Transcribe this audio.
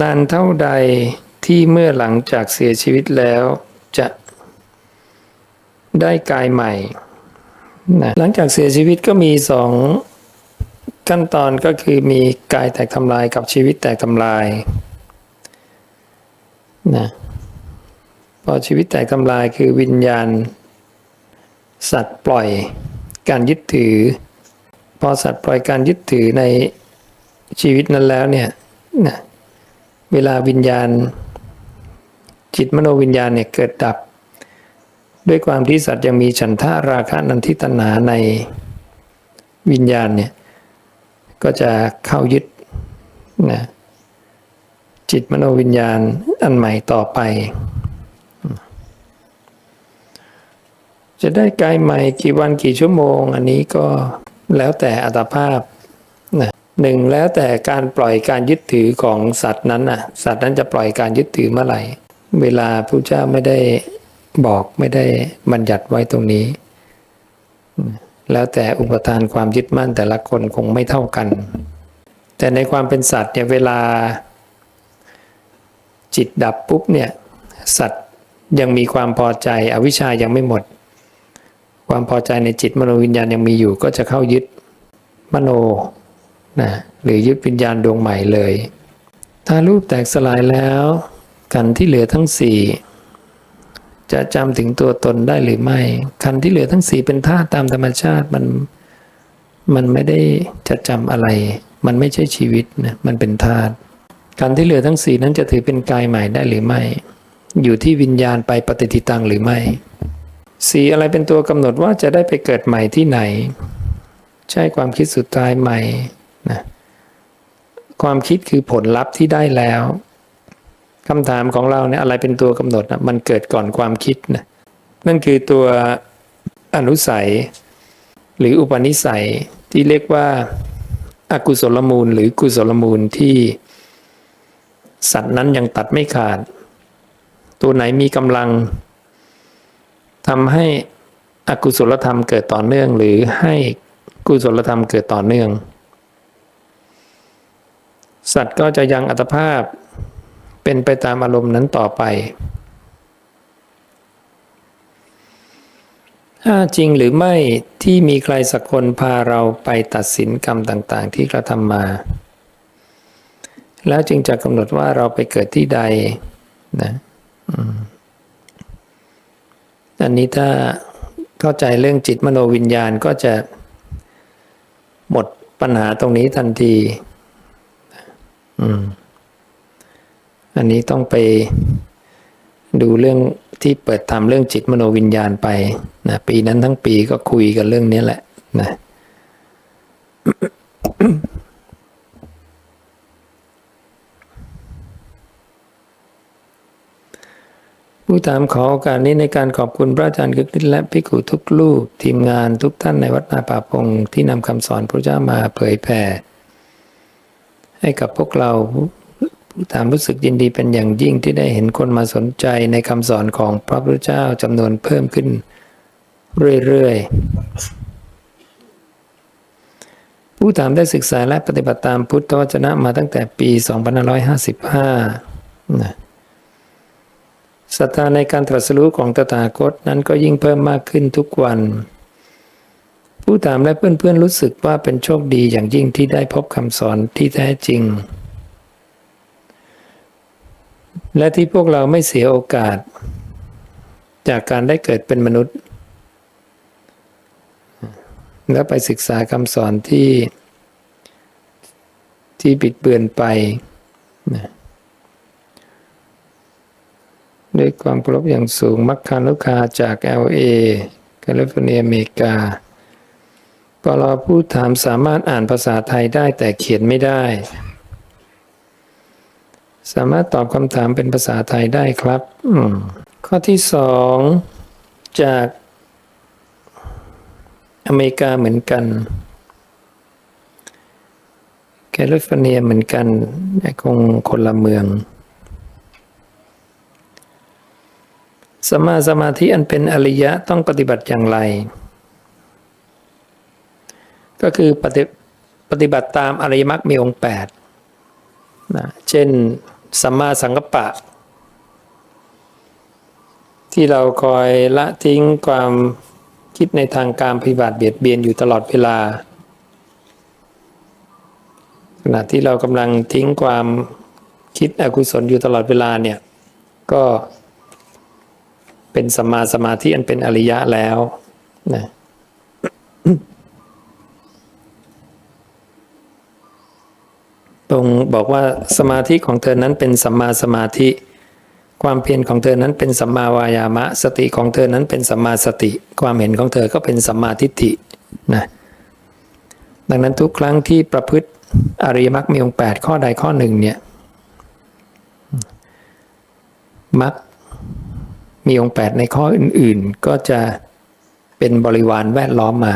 นานเท่าใดที่เมื่อหลังจากเสียชีวิตแล้วจะได้กายใหม่นะหลังจากเสียชีวิตก็มีสองขั้นตอนก็คือมีกายแตกทำลายกับชีวิตแตกทำลายนะพอชีวิตแตกทำลายคือวิญญาณ สัตว์ปล่อยการยึดถือ พอสัตว์ปล่อยการยึดถือในชีวิตนั้นแล้วเนี่ยนะ เวลาวิญญาณ จิตมโนวิญญาณเนี่ยเกิดดับ ด้วยความที่สัตว์ยังมีฉันทาราคะนันทิตนาในวิญญาณเนี่ยก็จะเข้ายึดนะจิตมโนวิญญาณอันใหม่ต่อไป จะได้กายใหม่กี่วันกี่ชั่วโมง อันนี้ก็แล้วแต่อัตภาพนะ หนึ่งแล้วแต่การปล่อยการยึดถือของสัตว์นั้นน่ะ สัตว์นั้นจะปล่อยการยึดถือเมื่อไหร่ เวลาพระเจ้าไม่ได้บอกไม่ได้บัญญัติไว้ตรงนี้ แล้วแต่อุปทานความยึดมั่นแต่ละคนคงไม่เท่ากัน แต่ในความเป็นสัตว์เนี่ยเวลา จิตดับปุ๊บเนี่ย สัตว์ยังมีความพอใจอวิชชายังไม่หมด ความพอใจในจิตมโนวิญญาณยังมีอยู่ก็จะเข้ายึดมโน นะหรือยึดวิญญาณดวงใหม่เลย ถ้ารูปแตกสลายแล้วกันที่เหลือทั้งสี่จะจำถึงตัวตนได้หรือไม่ ขันที่เหลือทั้งสี่เป็นธาตุตามธรรมชาติมันมันไม่ได้จะจำอะไร มันไม่ใช่ชีวิตนะมันเป็นธาตุขันที่เหลือทั้งสี่นั้นจะถือเป็นกายใหม่ได้หรือไม่ อยู่ที่วิญญาณไปปฏิทิตังหรือไม่สีอะไรเป็นตัวกำหนดว่าจะได้ไปเกิดใหม่ที่ไหน ใช่ความคิดสุดท้ายใหม่ นะความคิดคือผลลัพธ์ที่ได้แล้วคำถามของเราเนี่ยอะไรเป็นตัวกำหนดนะมันเกิดก่อนความคิดนะนั่นคือตัวอนุสัย หรืออุปนิสัยที่เรียกว่าอากุศลมูล หรือกุศลมูลที่สัตว์นั้นยังตัดไม่ขาด ตัวไหนมีกำลังทำให้อกุศลธรรมเกิดต่อเนื่อง หรือให้กุศลธรรมเกิดต่อเนื่อง สัตว์ก็จะยังอัตภาพเป็นไปตามอารมณ์นั้นต่อไปถ้าจริงหรือไม่ที่มีใครสักคนพาเราไปตัดสินกรรมต่างๆ ที่กระทำมา แล้วจึงจะกำหนดว่าเราไปเกิดที่ใดนะอันนี้ถ้าเข้าใจเรื่องจิตมโนวิญญาณก็จะหมดปัญหาตรงนี้ทันที อันนี้ต้องไปดูเรื่องที่เปิดทำเรื่องจิตมโนวิญญาณไปนะปีนั้นทั้งปีก็คุยกันเรื่องนี้แหละนะผู้ถามขอโอกาสนี้ในการขอบคุณพระอาจารย์กึกฤทธิ์และพิกุทุกรูปทีมงานทุกท่านในวัดนาป่าพงที่นำคำสอนพระเจ้ามาเผยแผ่ ให้กับพวกเราผู้ถามรู้สึกยินดีเป็นอย่างยิ่งที่ได้เห็นคนมาสนใจในคำสอนของพระพุทธเจ้าจำนวนเพิ่มขึ้นเรื่อยๆ ผู้ถามได้ศึกษาและปฏิบัติตามพุทธวจนะมาตั้งแต่ปี 2555นะศรัทธาในการตรัสรู้ของตถาคตนั้นก็ยิ่งเพิ่มมากขึ้นทุกวัน ผู้ถามและเพื่อนๆรู้สึกว่าเป็นโชคดีอย่างยิ่งที่ได้พบคำสอนที่แท้จริง และที่พวกเราไม่เสียโอกาส จากการได้เกิดเป็นมนุษย์ แล้วไปศึกษาคำสอนที่ ที่บิดเบือนไปนะด้วยความเคารพอย่างสูงมักคานุคาจาก LA แคลิฟอร์เนียอเมริกา ปลอผู้ถามสามารถอ่านภาษาไทยได้แต่เขียนไม่ได้ สามารถตอบคำถามเป็นภาษาไทยได้ครับ ข้อที่สองจากอเมริกาเหมือนกัน แคลิฟอร์เนียเหมือนกันคงคนละเมืองสมาสมาธิอันเป็นอริยะต้องปฏิบัติอย่างไร ก็คือปฏิปฏิบัติตามอริยมรรคมีองค์แปดนะเช่นสัมมาสังกัปปะ ที่เราคอยละทิ้งความคิดในทางการปฏิบัติเบียดเบียนอยู่ตลอดเวลาขณะที่เรากำลังทิ้งความคิดอกุศลอยู่ตลอดเวลาเนี่ยก็เป็นสัมมาสมาธิอันเป็นอริยะแล้วนะ รงบอกว่าสมาธิของเธอนั้นเป็นสัมมาสมาธิ ความเพียรของเธอนั้นเป็นสัมมาวายามะ สติของเธอนั้นเป็นสัมมาสติ ความเห็นของเธอก็เป็นสัมมาทิฏฐินะดังนั้นทุกครั้งที่ประพฤติอริยมรรคมีองค์แปดข้อใดข้อหนึ่งเนี่ยมรรคมีองค์แปดในข้ออื่น ๆ ก็จะเป็นบริวารแวดล้อมมา